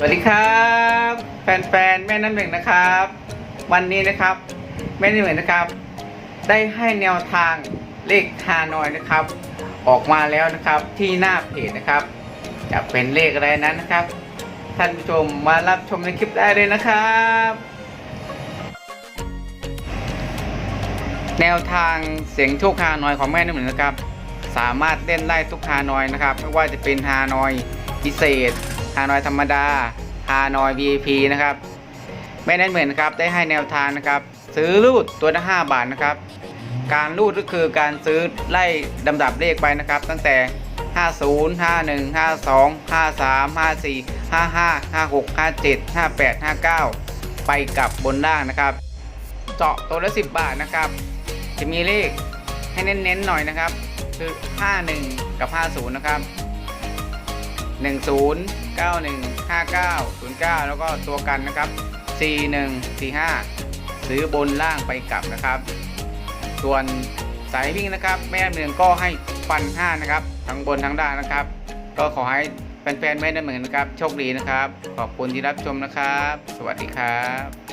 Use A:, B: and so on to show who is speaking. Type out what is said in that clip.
A: สวัสดีครับ แฟนๆแม่น้ำหนึ่งนะครับ วันนี้นะครับ แม่น้ำหนึ่งนะครับ ได้ให้แนวทางเลขฮานอยนะครับ ออกมาแล้วนะครับที่หน้าเพจนะครับ จะเป็นเลขอะไรนั้นนะครับ ท่านผู้ชมมารับชมในคลิปได้เลยนะครับ แนวทางเสียงโชคฮานอยของแม่น้ำหนึ่งนะครับ สามารถเล่นได้ทุกฮานอยนะครับ ไม่ว่าจะเป็นฮานอยพิเศษ ฮานอยธรรมดาฮานอย VIP นะครับแม่น้ำหนึ่งนครับได้ให้แนวทางนะครับ ซื้อรูดตัวละ5บาทนะครับ การรูดก็คือการซื้อไล่ลำดับเลขไปนะครับ ตั้งแต่ 50 51 52 53 54 55 56 57 58 59 ไปกับบนล่างนะครับ เจาะตัวละ 10 บาทนะครับ จะมีเลขให้เน้นๆหน่อยนะครับ คือ 51 กับ 50 นะครับ 10 91 59 09 แล้วก็ตัวกันนะครับ 41 45 ซื้อบนล่างไปกลับนะครับ ส่วนสายวิ่งนะครับแม่น้ำเมืองก็ให้ฟัน5นะครับทั้งบนทั้งด้านนะครับ ก็ขอให้แฟนๆแม่น้ำเมืองนะครับ โชคดีนะครับ ขอบคุณที่รับชมนะครับ สวัสดีครับ